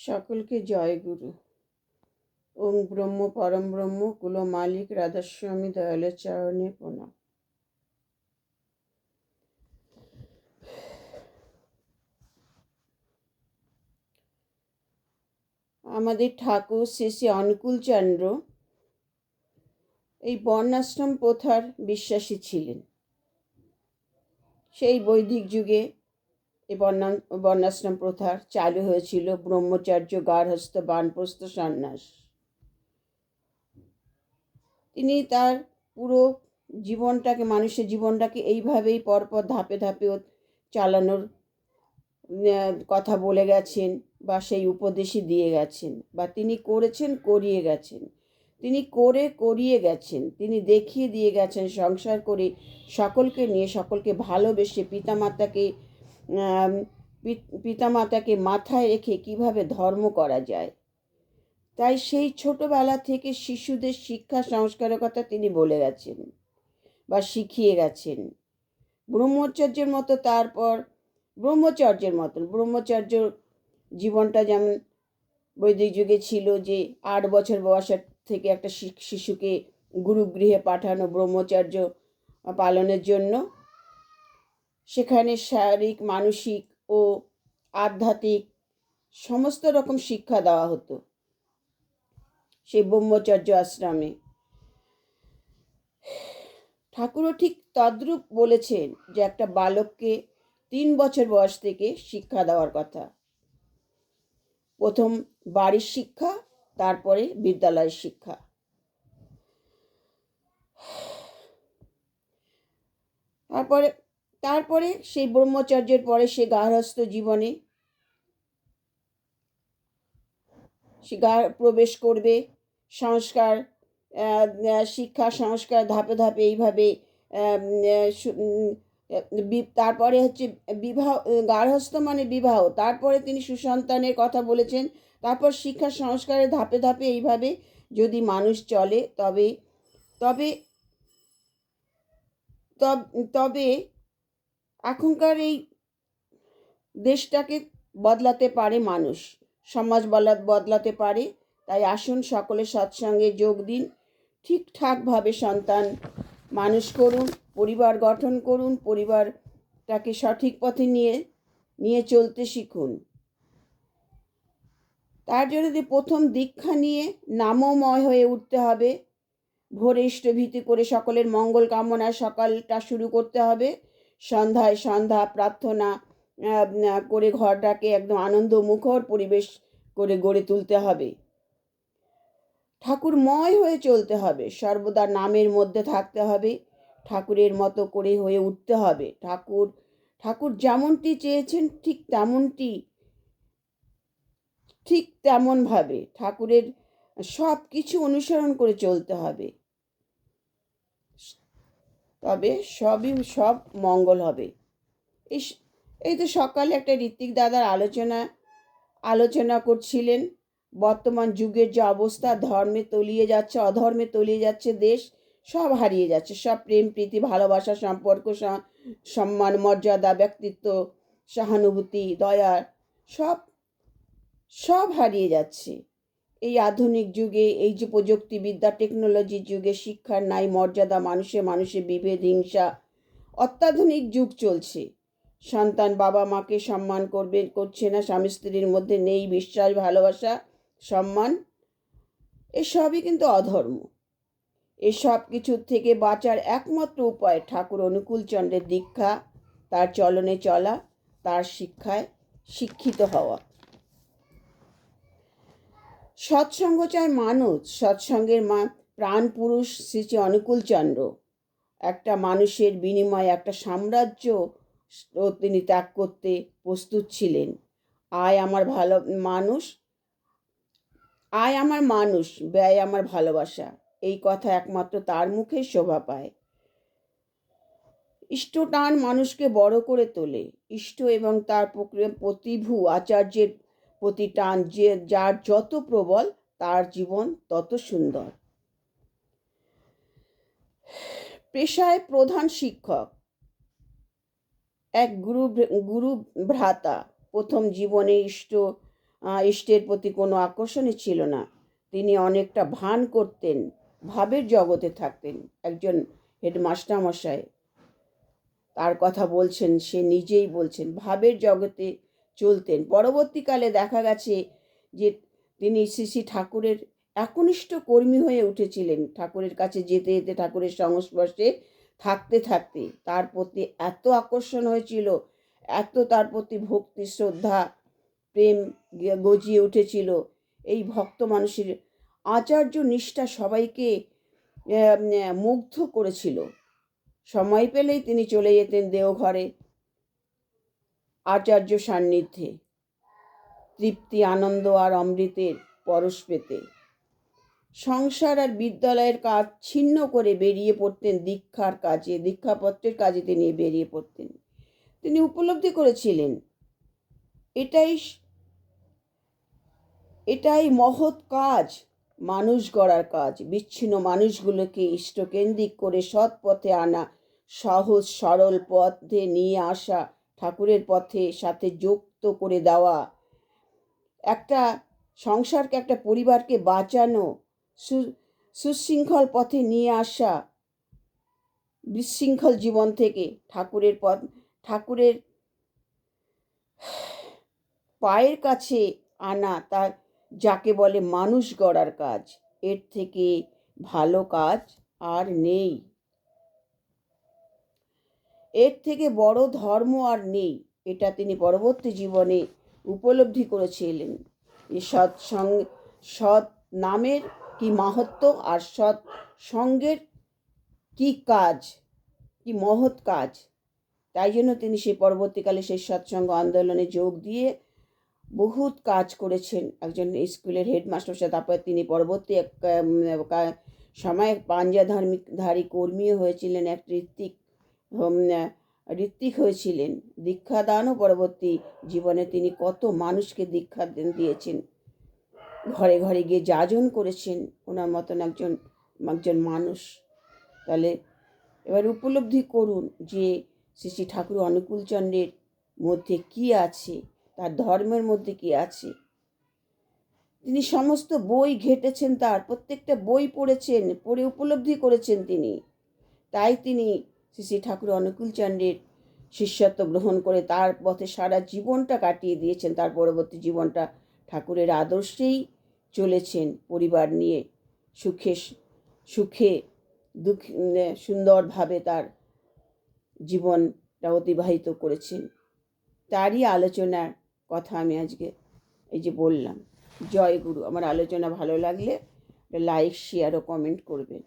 সকলকে জয় গুরু। ওম ব্রহ্ম পরম ব্রহ্ম কুল মালিক রাধাস্বামী দয়ালের চরণে প্রণাম। আমাদের ঠাকুর শ্রী শ্রী অনুকূল চন্দ্র এই বর্ণাশ্রম প্রথার বিশ্বাসী ছিলেন। সেই বৈদিক যুগে এই বর্ণা, বর্ণাশ্রম প্রথার চালু হয়েছিল ব্রহ্মচার্য গার্হস্থ বানপ্রস্থ সন্ন্যাস। তিনি তার পুরো জীবনটাকে, মানুষের জীবনটাকে এইভাবেই পরপর ধাপে ধাপে চালানোর কথা বলে গেছেন বা সেই উপদেশই দিয়ে গেছেন বা তিনি করেছেন, করিয়ে গেছেন। তিনি করে, করিয়ে গেছেন। তিনি দেখিয়ে দিয়ে গেছেন, সংসার করে সকলকে নিয়ে, সকলকে ভালোবেসে পিতামাতাকে পিতামাতাকে মাথায় রেখে কীভাবে ধর্ম করা যায়। তাই সেই ছোটবেলা থেকে শিশুদের শিক্ষা সংস্কারের কথা তিনি বলে গেছেন বা শিখিয়ে গেছেন। ব্রহ্মচর্যের মতো তারপর, ব্রহ্মচর্যের মতন ব্রহ্মচর্য জীবনটা যেমন বৈদিক যুগে ছিল যে আট বছর বয়সের থেকে একটা শিশুকে গুরুগৃহে পাঠানো ব্রহ্মচর্য পালনের জন্য সেখানে শারীরিক, মানসিক ও আধ্যাত্মিক সমস্ত রকম শিক্ষা দেওয়া হতো সেই ব্রহ্মচর্য আশ্রমে। ঠাকুরও ঠিক তদ্রূপ বলেছেন যে একটা বালককে তিন বছর বয়স থেকে শিক্ষা দেওয়ার কথা। প্রথম বাড়ির শিক্ষা, তারপরে বিদ্যালয়ের শিক্ষা। তারপরে তারপরে সেই ব্রহ্মচর্যের পরে সে গার্হস্থ জীবনে সে প্রবেশ করবে। সংস্কার শিক্ষা, সংস্কার ধাপে ধাপে এইভাবে তারপরে হচ্ছে বিবাহ, গার্হস্থ মানে বিবাহ। তারপরে তিনি সুসন্তানের কথা বলেছেন। তারপর শিক্ষা, সংস্কারের ধাপে ধাপে এইভাবে যদি মানুষ চলে তবে, তব- তবে এখনকার এই দেশটাকে বদলাতে পারে মানুষ, সমাজ বলা, বদলাতে পারে। তাই আসুন সকলে সৎসঙ্গে যোগ দিন, ঠিকঠাকভাবে সন্তান মানুষ করুন, পরিবার গঠন করুন, পরিবারটাকে সঠিক পথে নিয়ে নিয়ে চলতে শিখুন। তার জন্য যে প্রথম দীক্ষা নিয়ে নামময় হয়ে উঠতে হবে। ভোরে ইষ্টভীতি করে সকলের মঙ্গল কামনায় সকালটা শুরু করতে হবে। সন্ধ্যায় সন্ধ্যা প্রার্থনা করে ঘরটাকে একদম আনন্দ মুখর পরিবেশ করে গড়ে তুলতে হবে। ঠাকুরময় হয়ে চলতে হবে, সর্বদা নামের মধ্যে থাকতে হবে, ঠাকুরের মতো করে হয়ে উঠতে হবে। ঠাকুর ঠাকুর যেমনটি চেয়েছেন ঠিক তেমনটি, ঠিক তেমনভাবে ঠাকুরের সব কিছু অনুসরণ করে চলতে হবে। তবে সবই, সব মঙ্গল হবে। এই এই তো সকালে একটা ঋত্বিক দাদার আলোচনা আলোচনা করছিলেন। বর্তমান যুগের যে অবস্থা, ধর্মে তলিয়ে যাচ্ছে, অধর্মে তলিয়ে যাচ্ছে, দেশ সব হারিয়ে যাচ্ছে। সব প্রেম, প্রীতি, ভালোবাসা, সম্পর্ক সম্মান, মর্যাদা, ব্যক্তিত্ব, সহানুভূতি, দয়া, সব সব হারিয়ে যাচ্ছে। এই আধুনিক যুগে, এই যে প্রযুক্তিবিদ্যা টেকনোলজির যুগে শিক্ষার নাই, মর্যাদা, মানুষে মানুষে বিভেদ, হিংসা, অত্যাধুনিক যুগ চলছে। সন্তান বাবা মাকে সম্মান করবে, করছে না, স্বামী স্ত্রীর মধ্যে নেই, বিশ্বাস, ভালোবাসা, সম্মান এসবই কিন্তু অধর্ম। এসব কিছুর থেকে বাঁচার একমাত্র উপায় ঠাকুর অনুকূল চন্দ্রের দীক্ষা, তার চলনে চলা, তার শিক্ষায় শিক্ষিত হওয়া। সৎসঙ্গ চায় মানুষ সৎসঙ্গের মা প্রাণ পুরুষ শ্রী শ্রী অনুকূল চন্দ্র। একটা মানুষের বিনিময়ে একটা সাম্রাজ্য তিনি ত্যাগ করতে প্রস্তুত ছিলেন। আয় আমার ভালো মানুষ, আয় আমার মানুষ, ব্যয় আমার ভালোবাসা। এই কথা একমাত্র তার মুখে শোভা পায়। ইষ্টটান মানুষকে বড় করে তোলে। ইষ্ট এবং তার প্রতিভু আচার্যের প্রতি টান যে, যার যত প্রবল, তার জীবন তত সুন্দর। পেশায় প্রধান শিক্ষক। এক গুরু গুরু ভ্রাতা। প্রথম জীবনে ইষ্ট ইষ্টের প্রতি কোনো আকর্ষণই ছিল না। তিনি অনেকটা ভান করতেন, ভাবের জগতে থাকতেন। একজন হেডমাস্টার মশাই তার কথা বলছেন, সে নিজেই বলছেন, ভাবের জগতে চলতেন। পরবর্তীকালে দেখা গেছে যে তিনি শ্রী শ্রী ঠাকুরের একনিষ্ঠ কর্মী হয়ে উঠেছিলেন। ঠাকুরের কাছে যেতে যেতে ঠাকুরের সংস্পর্শে থাকতে থাকতে তার প্রতি এত আকর্ষণ হয়েছিল, এত তার প্রতি ভক্তি, শ্রদ্ধা, প্রেম গজিয়ে উঠেছিল। এই ভক্ত মানুষের আচার্য নিষ্ঠা সবাইকে মুগ্ধ করেছিল। সময় পেলেই তিনি চলে যেতেন দেওঘরে। আচার্য সান্নিধ্যে। তৃপ্তি, আনন্দ আর অমৃতের পরশ পেতে। সংসার আর বিদ্যালয়ের কাজ ছিন্ন করে বেরিয়ে পড়তেন দীক্ষার কাজে, দীক্ষাপত্রের কাজে তিনি বেরিয়ে পড়তেন। তিনি উপলব্ধি করেছিলেন, এটাই এটাই মহৎ কাজ, মানুষ গড়ার কাজ। বিচ্ছিন্ন মানুষগুলোকে ইষ্টকেন্দ্রিক করে সৎ পথে আনা সহজ, সরল পথে নিয়ে আসা ঠাকুরের পথে সাথে যুক্ত করে দেওয়া। একটা সংসারকে, একটা পরিবারকে বাঁচানো সুশৃঙ্খল পথে নিয়ে আসা, বিশৃঙ্খল জীবন থেকে ঠাকুরের পথ, ঠাকুরের পায়ের কাছে আনা, তার, যাকে বলে মানুষ গড়ার কাজ, এর থেকে ভালো কাজ আর নেই। এর থেকে বড় ধর্ম আর নেই। এটা তিনি পরবর্তী জীবনে উপলব্ধি করেছিলেন। যে সৎসঙ্গ সৎ নামের কি মাহাত্ম আর সৎ সঙ্গের কি কাজ, কি মহৎ কাজ? তাই জন্য তিনি সেই পরবর্তীকালে সেই সৎসঙ্গ আন্দোলনে যোগ দিয়ে বহুত কাজ করেছেন। একজন স্কুলের হেডমাস্টার সাথে তারপরে তিনি পরবর্তী এক পাঞ্জা ধার্মিক ধারী কর্মীও হয়েছিলেন। এক ঋত্বিক ঋত্বিক হয়েছিলেন। দীক্ষাদানও পরবর্তী জীবনে তিনি কত মানুষকে দীক্ষা দিয়েছেন। ঘরে ঘরে গিয়ে যাজন করেছেন ওনার মতন একজন একজন মানুষ। তাহলে এবার উপলব্ধি করুন যে শ্রী শ্রী ঠাকুর অনুকূলচন্দ্রের মধ্যে কি আছে, তার ধর্মের মধ্যে কি আছে। তিনি সমস্ত বই ঘেটেছেন, তার প্রত্যেকটা বই পড়েছেন, পড়ে উপলব্ধি করেছেন তিনি। তাই তিনি শ্রী শ্রী ঠাকুর অনুকূল চন্দ্রের শিষ্যত্ব গ্রহণ করে তার পথে সারা জীবনটা কাটিয়ে দিয়েছেন। তার পরবর্তী জীবনটা ঠাকুরের আদর্শেই চলেছেন পরিবার নিয়ে। সুখে সুখে, দুঃখ সুন্দরভাবে তার জীবনটা অতিবাহিত করেছেন। তারই আলোচনার কথা আমি আজকে এই যে বললাম। জয় গুরু। আমার আলোচনা ভালো লাগলে লাইক শেয়ার ও কমেন্ট করবেন।